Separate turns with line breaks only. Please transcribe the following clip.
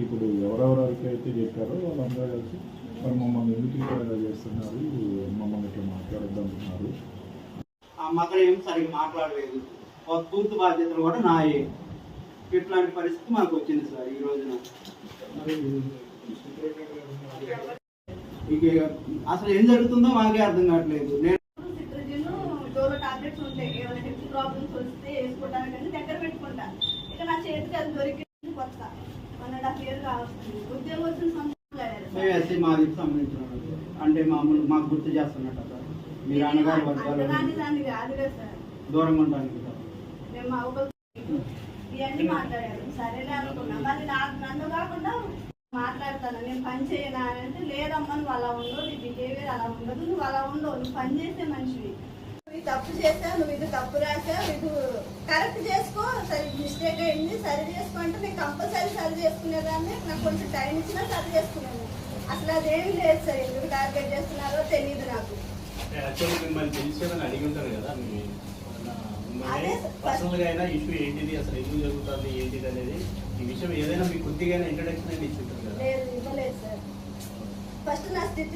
ఇప్పుడు ఎవరెవరికి అయితే చెప్పారో వాళ్ళందరూ కలిసి మరి మమ్మల్ని ఎందుకు ఇట్లా చేస్తున్నారు? మమ్మల్ని ఇట్లా మాట్లాడద్దంటున్నారు.
ఆ మగడు ఏం సరిగ్గా మాట్లాడలేదు. ఒక పూర్తి బాధ్యతలు కూడా నాయే. ఇట్లాంటి పరిస్థితి మాకు వచ్చింది సార్ ఈ రోజున. ఇక అసలు ఏం జరుగుతుందో మాకే అర్థం కావట్లేదు. నేను
సిట్రజిన్ డోలో టాబ్లెట్స్ ఉంటాయి. ఏమైనా హెల్త్ ప్రాబ్లమ్స్ వస్తే వేసుకోవడానికి దగ్గర పెట్టుకుంటా. ఇక నా చేతికి అది దొరికింది. కొత్త. వన్ అండ్ హాఫ్ ఇయర్ కావస్తుంది ఉద్యోగం వచ్చిన సంవత్సరం
మేము ఎస్సీ మాదికి సంబంధించిన. అంటే మామూలు మాకు గుర్తు చేస్తున్నట్టు సార్. మీరు అన్నగారు వర్గాలు
అంతదాన్ని దాన్ని కాదుగా సార్.
దూరంగా ఉండడానికి సార్
మేము మా ఇవన్నీ మాట్లాడారు. సరేలే అనుకున్నా. మళ్ళీ నాకు నన్ను కాకుండా మాట్లాడతాను. నేను పని చేయనా అని అంటే లేదమ్మా నువ్వు అలా ఉండవు. నీ బిహేవియర్ అలా ఉండదు. నువ్వు అలా ఉండవు. నువ్వు పని చేసే మనిషివి. నువ్వు తప్పు చేసావు. నువ్వు ఇది తప్పు రాసావు. ఇది కరెక్ట్ చేసుకో. సరి మిస్టేక్ అయింది సరి చేసుకో అంటే నేను కంపల్సరీ సరి చేసుకునేదాన్ని. నాకు కొంచెం టైం ఇచ్చినా సరి చేసుకున్నాను అసలు అదేం లేదు సార్ ఎందుకు టార్గెట్ చేస్తున్నారో తెలియదు నాకు.
పర్సనల్గా అయినా ఇష్యూ ఏంటిది అసలు ఎందుకు జరుగుతుంది ఏంటిది అనేది ఈ విషయం ఏదైనా మీకు కొద్దిగా ఇంట్రడక్షన్ కదా.
ఫస్ట్ నా స్థితి